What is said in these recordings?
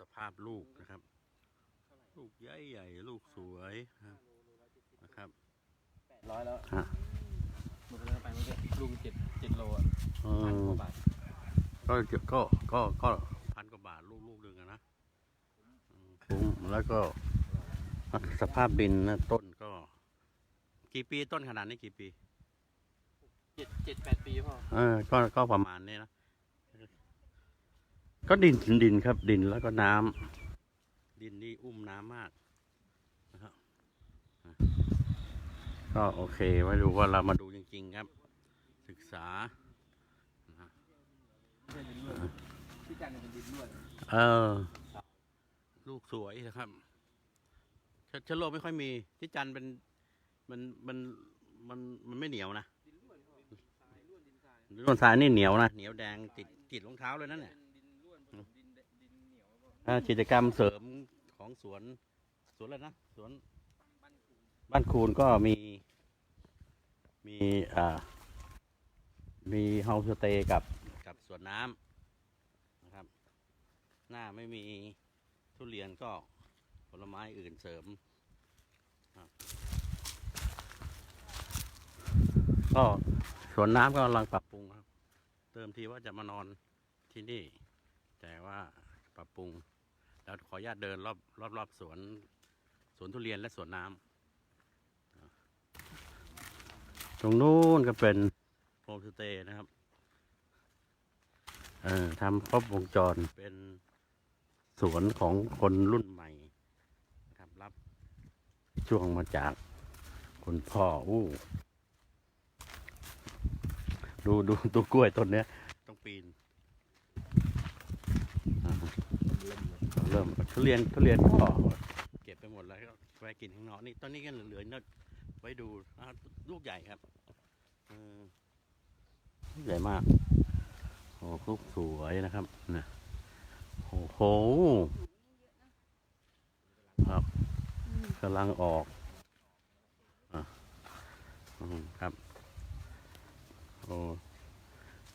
สภาพลูกนะครับ ลูกใหญ่ใหญ่ๆลูกสวยนะครับนะครับร้อยแล้วฮะหมดแล้วไปเมื่อกี้ลูกเจ็ดเจ็ดโลอะเอพันกอว่าบาทก็ก็ก็ก็พันกว่าบาทลูกลูกหนึ่งอะนะอืมคุ้มแล้วก็สภาพดินนะต้นก็ กี่ปีต้นขนาดนี้กี่ปีเจ็ดเจ็ดแปดปีพ่อเออก็ก็ประมาณนี้นะ ก็ดินดินครับดินแล้วก็น้ำดินนี่อุ้มน้ำมากนะครับอะก็โอเคไว้ดูว่าเรามาดูจริง ๆ ครับ ศึกษานะฮะไม่ใช่ดินล้วนที่จันทร์เนี่ยเป็นดินล้วนเออ ลูกสวยนะครับเชเชะโลกไม่ค่อยมีที่จันทร์เป็นมันมันมันมันไม่เหนียวนะดินล้วนพ่อทรายล้วนดินทรายต้นสายนี่เหนียวนะเหนียวแดงติดติดรองเท้าเลยนั่นแหละ กิจกรรมเสริมของสวนสวนอะไรนะสวนบ้านคูนก็มี มีอ่ามีเฮาสเตย์กับกับสวนน้ำนะครับ หน้าไม่มีทุเรียนก็ผลไม้อื่นเสริมก็สวนน้ำก็กำลังปรับปรุงครับ เติมทีว่าจะมานอนที่นี่ แต่ว่าปรับปรุง แล้วขออนุญาตเดินรอบรอบรอบสวนสวนทุเรียนและสวนน้ำตรงนู้นก็เป็นโฮมสเตย์นะครับเออทำครบวงจรเป็นสวนของคนรุ่นใหม่ครับรับช่วงมาจากคุณพ่ออู้ ดูดูดูกล้วยต้นเนี้ย ต้องปีนอ่าเริ่ม ทุเรียนทุเรียนก็เก็บไปหมดแล้วก็ไว้กินข้างนอกนี่ต้นนี้ก็เหลือๆนิดไว้ดูลูกใหญ่ครับลูกใหญ่มากโอ้ลูกสวยนะครับนะโอ้โหครับกำลังออกอครับ โอ้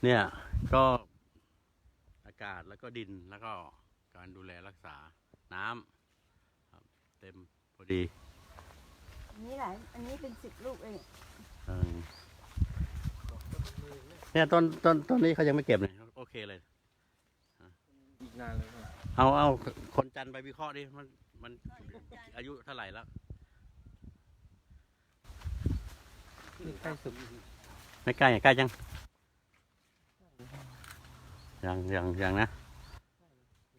เนี่ยก็อากาศแล้วก็ดินแล้วก็การดูแลรักษา น้ำครับเต็มพอดีอันนี้หลายอันนี้เป็นสิบลูกเองเออเนี่ยต้นต้นต้นนี้เขายังไม่เก็บเลยโอเคเลย อีกนานเลยพ่อเอาเอาคนจันทร์ไปวิเคราะห์ดิมันมันอายุเท่าไหร่แล้วนี่ใกล้สุดไม่ใกล้ใกล้จังยังยังยังนะ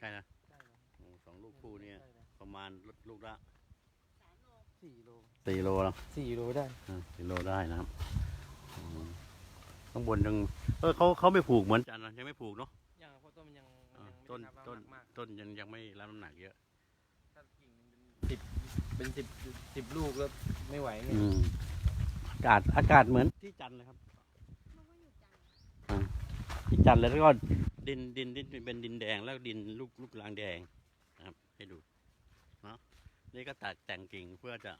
ใกล้นะโอ้สองลูกคู่เนี่ย ประมาณลูกละสี่โลสี่โลแล้วสี่โลได้อ่าสี่โลได้นะครับอืมข้างบนยังเออเขาเขาไม่ผูกเหมือนจันทร์นะยังไม่ผูกเนาะยังเพราะต้นมันยังมันอ่ายังต้นไม่ได้ต้นรับน้ำหนักมากต้นยังยังไม่รับน้ำหนักเยอะถ้ากิ่งมันเป็นสิบเป็นสิบสิบลูกแล้วไม่ไหวไงอืมอากาศอากาศเหมือนที่จันทร์เลยครับอ่าที่จันทร์เลยแล้วก็ดินดินดินเป็นดินแดงแล้วดินลูกลูกลางแดงนะครับ ให้ดูเนาะ นี่ก็ตัดแต่งกิ่งเพื่อจะ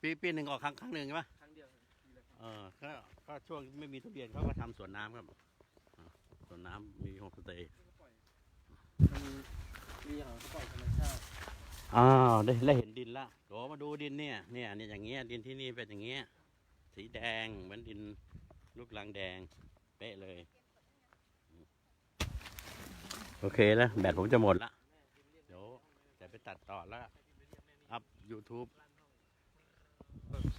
ปีปีหนึ่งออกครั้งครั้งหนึ่งใช่ปะครั้งเดียวทีละครั้งเออก็ก็ช่วงไม่มีทุเรียนเขาก็ทำสวนน้ำครับอ่าสวนน้ำมีโฮมสเตย์มันมีอย่างเขาปล่อยธรรมชาติอ้าวได้ได้เห็นดินละโหมาดูดินเนี่ยเนี่ยเนี่ยอย่างเงี้ยดินที่นี่เป็นอย่างเงี้ยสีแดงเหมือนดินลูกลางแดงเป๊ะเลย โอเคแล้วแบตผมจะหมดละเดี๋ยวจะไปตัดต่อแล้วอัพ YouTube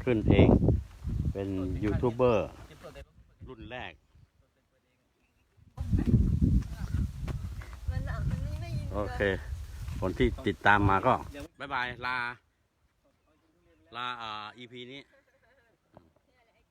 ขึ้นเอง เป็นยูทูบเบอร์เก็บตัวเต็มรุ่นแรกมันอะมันนี่ไม่ยินโอเค คนที่ติดตามมาก็ยังบายบาย ลา ลาอ่า EP นี้